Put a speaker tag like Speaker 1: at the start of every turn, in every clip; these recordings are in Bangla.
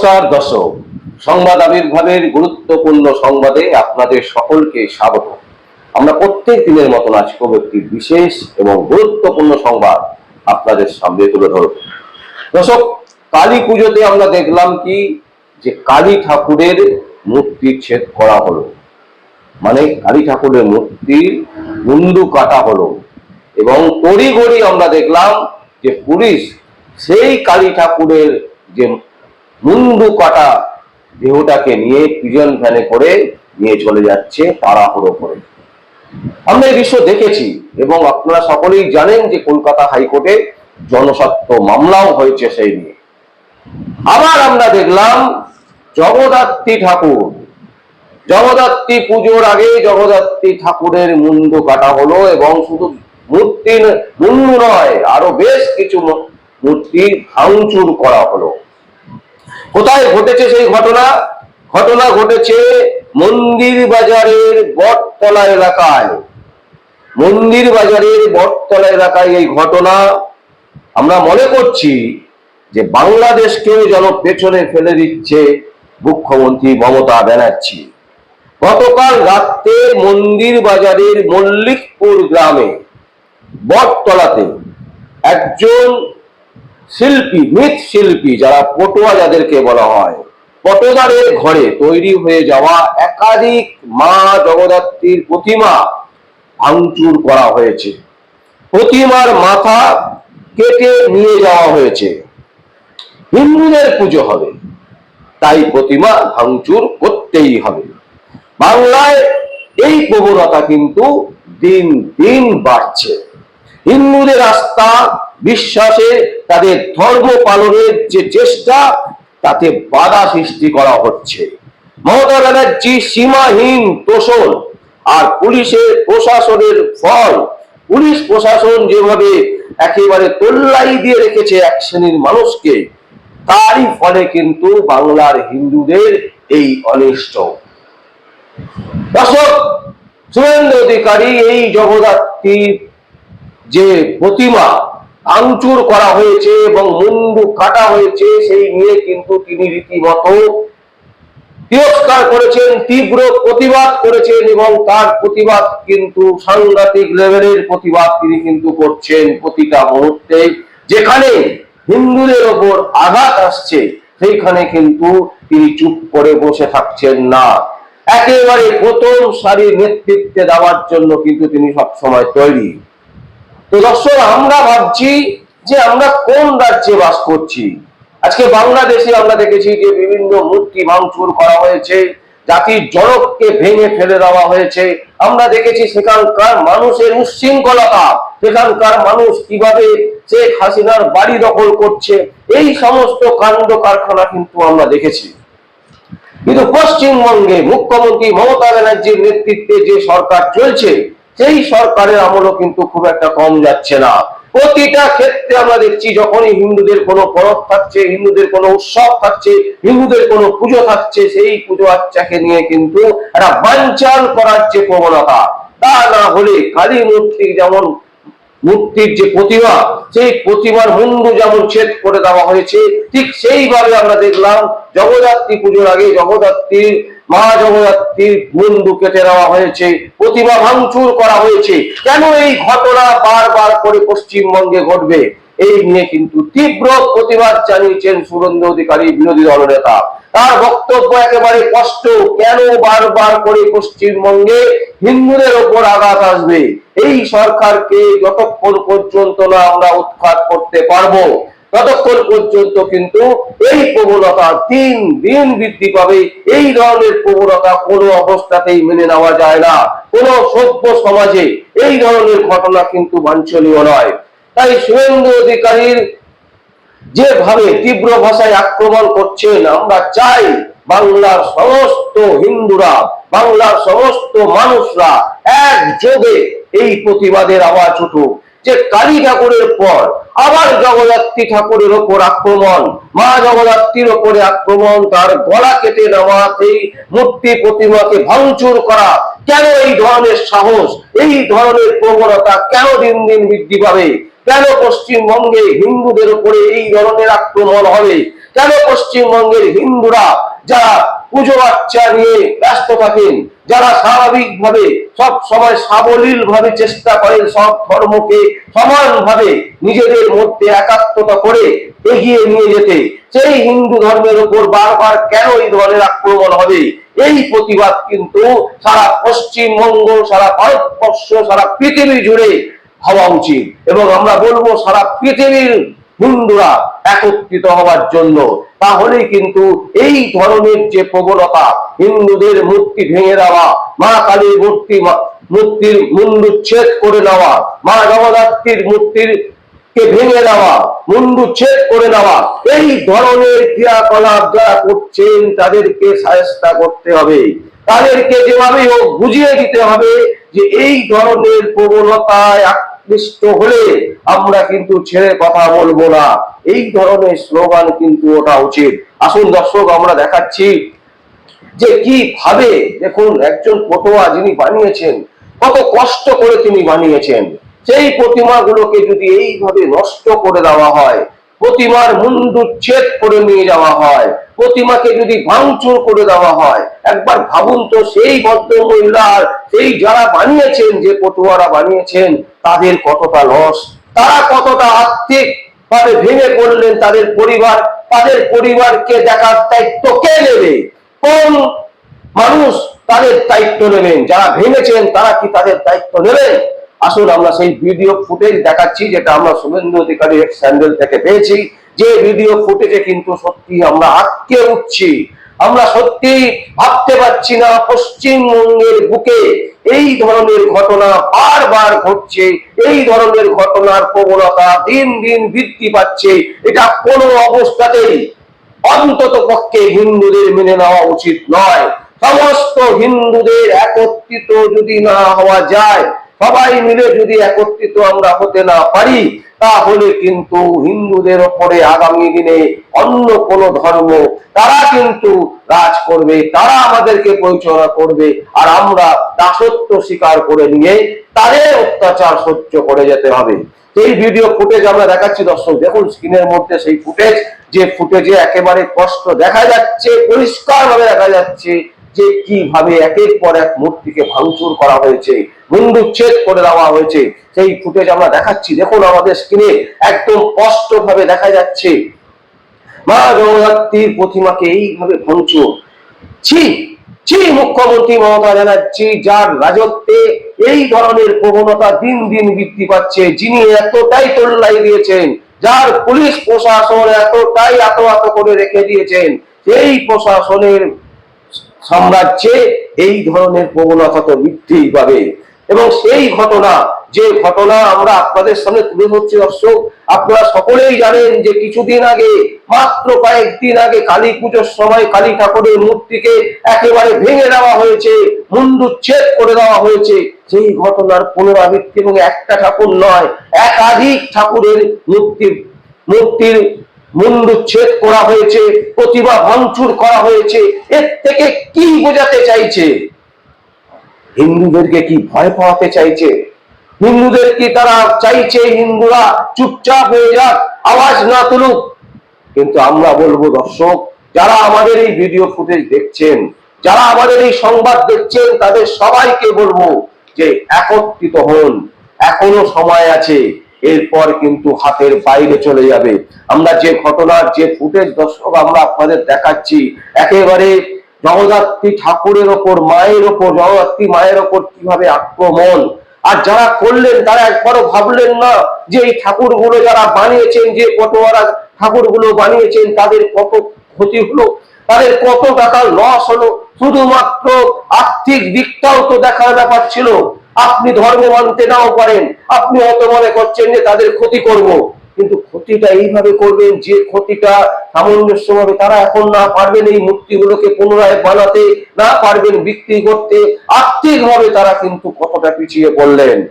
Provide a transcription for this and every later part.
Speaker 1: নমস্কার, দর্শক। সংবাদ আবির্ভাবের গুরুত্বপূর্ণ সংবাদে আপনাদের সকলকে স্বাগত। আমরা প্রত্যেক দিনের মতন আজকেও একটি বিশেষ এবং গুরুত্বপূর্ণ সংবাদ আপনাদের সামনে তুলে ধরব। দর্শক, কালী পুজোতে আমরা দেখলাম কি? যে কালী ঠাকুরের মূর্তি ছেদ করা হলো। মানে কালী ঠাকুরের মূর্তির মুন্ডু কাটা হলো। এবং তড়িঘড়ি আমরা দেখলাম যে পুলিশ সেই কালী ঠাকুরের যে মুন্ডু কাটা দেহটাকে নিয়ে প্রিজন ভ্যানে করে নিয়ে চলে যাচ্ছে, তাড়াহুড়ো করে। আমরা এই দৃশ্য দেখেছি এবং আপনারা সকলেই জানেন যে কলকাতা হাইকোর্টে জনস্বার্থ মামলাও হয়েছে সেই নিয়ে। আবার আমরা দেখলাম জগদ্ধাত্রী ঠাকুর। জগদ্ধাত্রী পুজোর আগে জগদ্ধাত্রী ঠাকুরের মুন্ডু কাটা হলো এবং শুধু মূর্তি মুন্ডু নয়, আরও বেশ কিছু মূর্তি ভাঙচুর করা হলো। কোথায় ঘটেছে সেই ঘটনা? ঘটনা ঘটেছে মন্দির বাজারের বটতলা এলাকায়। মন্দির বাজারের বটতলা এলাকায় এই ঘটনা। আমরা মনে করছি যে বাংলাদেশকেও যেন পেছনে ফেলে দিচ্ছে মুখ্যমন্ত্রী মমতা ব্যানার্জি। গতকাল রাত্রে মন্দির বাজারের মল্লিকপুর গ্রামে বটতলাতে একজন শিল্পী, মৃৎ শিল্পী যারা পটোয়া যাদেরকে বলা হয় পটদারের ঘরে তৈরি হয়ে যাওয়া একাধিক মা জগদ্ধাত্রীর প্রতিমা ভাঙচুর করা হয়েছে। প্রতিমার মাথা কেটে নিয়ে যাওয়া হয়েছে। হিন্দুদের পুজো হবে, তাই প্রতিমা ভাঙচুর করতেই হবে। বাংলায় এই প্রবণতা কিন্তু দিন দিন বাড়ছে। হিন্দুদের আস্থা বিশ্বাসে তাদের ধর্ম পালনের যে চেষ্টা, তাতে বাধা সৃষ্টি করা হচ্ছে। মমতা ব্যানার্জি সীমাহীন তোষণ আর পুলিশের প্রশাসনের ফল। পুলিশ প্রশাসন যেভাবে একেবারে তোল্লাই দিয়ে রেখেছে এক শ্রেণির মানুষকে, তারই ফলে কিন্তু বাংলার হিন্দুদের এই অনিষ্ট। দর্শক, সুরেন্দ্র অধিকারী, এই জগদ্ধাত্রীর যে প্রতিমা ভাঙচুর করা হয়েছে এবং মুন্ডু কাটা হয়েছে, সেই নিয়ে কিন্তু তিনি রীতিমতো তিরস্কার করেছেন, তীব্র প্রতিবাদ করেছেন এবং তার প্রতিবাদ কিন্তু সাংঘাতিক লেভেলের প্রতিবাদ তিনি কিন্তু করছেন প্রতিটা মুহূর্তে। যেখানে হিন্দুদের ওপর আঘাত আসছে, সেইখানে কিন্তু তিনি চুপ করে বসে থাকছেন না। একেবারে প্রথম সারির নেতৃত্বে দেওয়ার জন্য কিন্তু তিনি সবসময় তৈরি। তো দর্শক, আমরা ভাবছি যে আমরা কোন রাজ্যে বাস করছি? আজকে বাংলাদেশে আমরা দেখেছি যে বিভিন্ন মূর্তি ভাঙচুর করা হয়েছে, জাতির জনককে ভেঙে ফেলে দেওয়া হয়েছে। আমরা দেখেছি সেখানকার মানুষের উচ্ছৃঙ্খলতা, সেখানকার মানুষ কীভাবে শেখ হাসিনার বাড়ি দখল করছে, এই সমস্ত কাণ্ড কারখানা কিন্তু আমরা দেখেছি। কিন্তু পশ্চিমবঙ্গে মুখ্যমন্ত্রী মমতা ব্যানার্জির নেতৃত্বে যে সরকার চলছে সেই সরকারের আমলও কিন্তু খুব একটা কম যাচ্ছে না। প্রতিটা ক্ষেত্রে আমরা দেখছি যখনই হিন্দুদের কোনো পরব থাকছে, হিন্দুদের কোনো উৎসব থাকছে, হিন্দুদের কোনো পুজো থাকছে, সেই পুজো আচ্চাকে নিয়ে কিন্তু একটা বাঞ্চাল করার যে প্রবণতা, তা না হলে কালী মূর্তি যেমন মূর্তির যে প্রতিমা, সেই প্রতিমার মুন্ডু যেমন ছেদ করে দেওয়া হয়েছে, ঠিক সেইভাবে আমরা দেখলাম জগদ্ধাত্রী পুজোর আগে জগদ্ধাত্রীর মা জগদ্ধাত্রীর মুন্ডু কেটে দেওয়া হয়েছে, প্রতিমা ভাঙচুর করা হয়েছে। কেন এই ঘটনা বারবার করে পশ্চিমবঙ্গে ঘটবে? এই নিয়ে কিন্তু তীব্র প্রতিবাদ জানিয়েছেন সুরেন্দ্র অধিকারী, বিরোধী দলনেতা তার বক্তব্য একেবারে স্পষ্ট, কেন বারবার করে পশ্চিমবঙ্গে হিন্দুদের ওপর আঘাত আসবে? এই সরকারকে যতক্ষণ পর্যন্ত না আমরা উৎখাত করতে পারব ততক্ষণ পর্যন্ত কিন্তু এই প্রবণতা দিন দিন বৃদ্ধি পাবে। এই ধরনের প্রবণতা কোনো অবস্থাতেই মেনে নেওয়া যায় না। কোনো সভ্য সমাজে এই ধরনের ঘটনা কিন্তু বাঞ্ছনীয় নয়। তাই শুভেন্দু অধিকারীর যেভাবে তীব্র ভাষায় আক্রমণ করছেন, আমরা চাই বাংলার সমস্ত হিন্দুরা, বাংলার সমস্ত মানুষরা একযোগে এই প্রতিবাদের আওয়াজ উঠুক। যে কালী ঠাকুরের পর আবার জগদ্ধাত্রী ঠাকুরের ওপর আক্রমণ, মা জগদ্ধাত্রীর ওপরে আক্রমণ, তার গলা কেটে নেওয়া সেই মূর্তি প্রতিমাকে ভাঙচুর করা। কেন এই ধরনের সাহস? এই ধরনের প্রবণতা কেন দিন দিন বৃদ্ধি পাবে? কেন পশ্চিমবঙ্গে হিন্দুদের উপরে এই ধরনের আক্রমণ হবে? কেন পশ্চিমবঙ্গের হিন্দুরা, যারা পুজো বাচ্চা নিয়ে ব্যস্ত থাকেন, যারা স্বাভাবিকভাবে সব সময় সাবলীল ভাবে চেষ্টা করেন সব ধর্মকে সমানভাবে নিজেদের মধ্যে একাত্মতা করে এগিয়ে নিয়ে যেতে, সেই হিন্দু ধর্মের উপর বারবার কেন এই ধরনের আক্রমণ হবে? এই প্রতিবাদ কিন্তু সারা পশ্চিমবঙ্গ, সারা ভারতবর্ষ, সারা পৃথিবী জুড়ে হওয়া উচিত। এবং আমরা বলব, সারা পৃথিবীর হিন্দুরা একত্রিত হওয়ার জন্য। তাহলেই কিন্তু এই ধরনের যে প্রবণতা হিন্দুদের মূর্তি ভেঙে দেওয়া, মা কালীর মূর্তি মূর্তির মুন্ডুচ্ছেদ করে নেওয়া, মা জগদ্ধাত্রীর মূর্তির কে ভেঙে দেওয়া করে এই ধরনের ক্রিয়াকলাপ যারা করছেন, তাদেরকে সায়স্তা করতে হবে। তাদেরকে যেভাবে হোক বুঝিয়ে দিতে হবে যে এই ধরনের প্রবণতায় আকৃষ্ট হলে আমরা কিন্তু ছেড়ে কথা বলব না। এই ধরনের স্লোগান কিন্তু ওটা উচিত। আসুন দর্শক, আমরা দেখাচ্ছি যে কীভাবে দেখুন, একজন পটোয়া যিনি বানিয়েছেন, কত কষ্ট করে তিনি বানিয়েছেন। সেই প্রতিমাগুলোকে যদি এইভাবে নষ্ট করে দেওয়া হয় প্রতিমার মুন্ডুচ্ছেদ করে নিয়ে যাওয়া হয়। প্রতিমাকে যদি ভাঙচুর করে দেওয়া হয়, একবার ভাবুন তো সেই ভদ্র মহিলার সেই যারা বানিয়েছেন, যে পটুয়ারা বানিয়েছেন, তাদের কতটা লস? তারা কতটা আর্থিক ভাবে ভেঙে পড়লেন তাদের পরিবার? তাদের পরিবারকে দেখার দায়িত্ব কে নেবে? কোন মানুষ তাদের দায়িত্ব নেবেন? যারা ভেঙেছেন, তারা কি তাদের দায়িত্ব নেবেন? আসুন আমরা সেই ভিডিও ফুটেজ দেখাচ্ছি, যেটা আমরা শুভেন্দু অধিকারী এক্স স্যান্ডেল থেকে পেয়েছি। যে ভিডিও ফুটেজে কিন্তু সত্যি আমরা আটকে উঠছি। আমরা সত্যি ভাবতে পারছি না পশ্চিমবঙ্গের বুকে এই ধরনের ঘটনা বারবার ঘটছে, এই ধরনের ঘটনার প্রবণতা দিন দিন বৃদ্ধি পাচ্ছে। এটা কোনো অবস্থাতেই অন্তত পক্ষে হিন্দুদের মেনে নেওয়া উচিত নয়। সমস্ত হিন্দুদের একত্রিত যদি না হওয়া যায় সবাই মিলে যদি একত্রিত আমরা হতে না পারি, তাহলে কিন্তু হিন্দুদের ওপরে আগামী দিনে অন্য কোন ধর্ম, তারা কিন্তু রাজ করবে, তারা আমাদেরকে পরিচালনা করবে, আর আমরা দাসত্ব স্বীকার করে নিয়ে তাদের অত্যাচার সহ্য করে যেতে হবে। এই ভিডিও ফুটেজ আমরা দেখাচ্ছি দর্শক, দেখুন স্ক্রিনের মধ্যে সেই ফুটেজ যে ফুটেজে একেবারে কষ্ট দেখা যাচ্ছে পরিষ্কার ভাবে দেখা যাচ্ছে যে কীভাবে একের পর এক মূর্তিকে ভাঙচুর করা হয়েছে মুন্ডুচ্ছেদ করে দেওয়া হয়েছে, সেই ফুটেজ আমরা দেখাচ্ছি। দেখুন আমাদের স্ক্রিনে একদম স্পষ্ট ভাবে দেখা যাচ্ছে। মা জগদ্ধাত্রীর প্রতিমাকে এইভাবে ভাঙচুর। ছি ছি, মুখ্যমন্ত্রী মমতা ব্যানার্জি, যার রাজত্বে এই ধরনের প্রবণতা দিন দিন বৃদ্ধি পাচ্ছে, যিনি এতটাই তোল্লাই দিয়েছেন, যার পুলিশ প্রশাসন এতটাই এত এত করে রেখে দিয়েছেন এই প্রশাসনের সাম্রাজ্যে এই ধরনের প্রবণতা তো বৃদ্ধি পাবে এবং সেই ঘটনা, যে ঘটনা আমরা আপনাদের সামনে তুলে ধরছি দর্শক, আপনারা সকলেই জানেন যে কিছুদিন আগে, মাত্র কয়েকদিন আগে কালী পুজোর সময় কালী ঠাকুরের মূর্তিকে একেবারে ভেঙে দেওয়া হয়েছে মুন্ডুচ্ছেদ করে দেওয়া হয়েছে। সেই ঘটনার পুনরাবৃত্তি এবং একটা ঠাকুর নয়, একাধিক ঠাকুরের মূর্তির মূর্তির মুন্ডুচ্ছেদ করা হয়েছে, প্রতিভা ভাঙচুর করা হয়েছে, এর থেকে কি বোঝাতে চাইছে? হিন্দুদেরকে কি ভয় পাওয়াতে চাইছে? হিন্দুদের কি তারা চাইছে হিন্দুরা চুপচাপ হয়ে যাক, আওয়াজ না তুলুক? কিন্তু আমরা বলব, দর্শক, যারা আমাদের এই ভিডিও ফুটেজ দেখছেন, যারা আমাদের এই সংবাদ দেখছেন, তাদের সবাইকে বলব যে একত্রিত হন, এখনও সময় আছে। এরপর কিন্তু হাতের বাইরে চলে যাবে। আমরা যে ঘটনার, যে ফুটেজ দর্শক আমরা আপনাদের দেখাচ্ছি, একেবারে জগদ্ধাত্রী ঠাকুরের ওপর, মায়ের ওপর, জগদ্ধাত্রী মায়ের ওপর কীভাবে আক্রমণ। আর যারা করলেন, তারা একবারও ভাবলেন না যে এই ঠাকুরগুলো যারা বানিয়েছেন, যে পটোয়ারা ঠাকুরগুলো বানিয়েছেন, তাদের কত ক্ষতি হলো? তাদের কত টাকা লস হলো? শুধুমাত্র আর্থিক দিকটাও তো দেখার ব্যাপার ছিল। আপনি ধর্ম মানতে নাও পারেন। আপনি হয়তো মনে করছেন যে তাদের ক্ষতি করব। কিন্তু ক্ষতিটা এইভাবে করবেন যে ক্ষতিটা সামঞ্জস্য সামঞ্জস্যভাবে তারা এখন না পারবেন, এই মূর্তিগুলোকে পুনরায় বানাতে, না পারবেন বিক্রি করতে, আর্থিকভাবে তারা কিন্তু কতটা পিছিয়ে পড়লেন।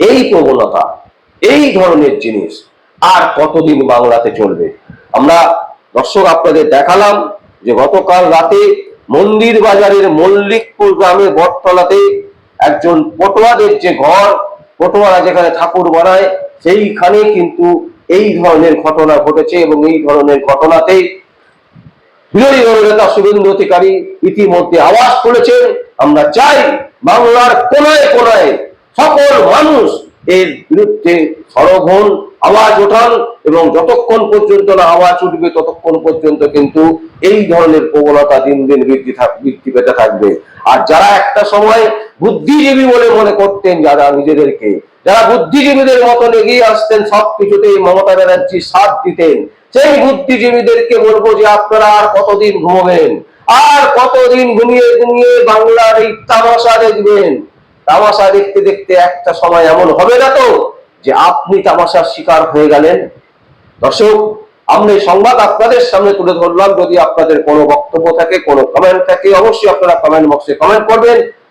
Speaker 1: এই প্রবণতা, এই ধরনের জিনিস আর কতদিন বাংলাতে চলবে? আমরা দর্শক আপনাদের দেখালাম যে গতকাল রাতে মন্দির বাজারের মল্লিকপুর গ্রামের বটতলাতে একজন পটোয়াদের যে ঘর, পটোয়ারা যেখানে ঠাকুর বানায়, সেইখানে কিন্তু এই ধরনের ঘটনা ঘটেছে এবং এই ধরনের ঘটনাতেই বিরোধী দলনেতা শুভেন্দু অধিকারী ইতিমধ্যে আওয়াজ তুলেছেন, আমরা চাই বাংলার কোনায় কোনায় সকল মানুষ এর বিরুদ্ধে সরব আওয়াজ ওঠান এবং যতক্ষণ পর্যন্ত না আওয়াজ উঠবে, ততক্ষণ পর্যন্ত কিন্তু এই ধরনের প্রবণতা দিন দিন বৃদ্ধি বৃদ্ধি পেতে থাকবে। আর যারা একটা সময় বুদ্ধিজীবী বলে মনে করতেন যারা নিজেদেরকে, যারা বুদ্ধিজীবীদের মতন এগিয়ে আসতেন, সবকিছুতেই মমতা ব্যানার্জি সাথ দিতেন। সেই বুদ্ধিজীবীদেরকে বলব যে আপনারা আর কতদিন ঘুমবেন? আর কতদিন ঘুমিয়ে ঘুমিয়ে বাংলার এই তামাশা দেখবেন? তামাশা দেখতে দেখতে একটা সময় এমন হবে না তো, যে আপনি তামাশার শিকার হয়ে গেলেন। দর্শক, আমরা এই সংবাদ আপনাদের সামনে তুলে ধরলাম। যদি আপনাদের কোনো বক্তব্য থাকে, কোনো কমেন্ট থাকে, অবশ্যই আপনারা কমেন্ট বক্সে কমেন্ট করবেন।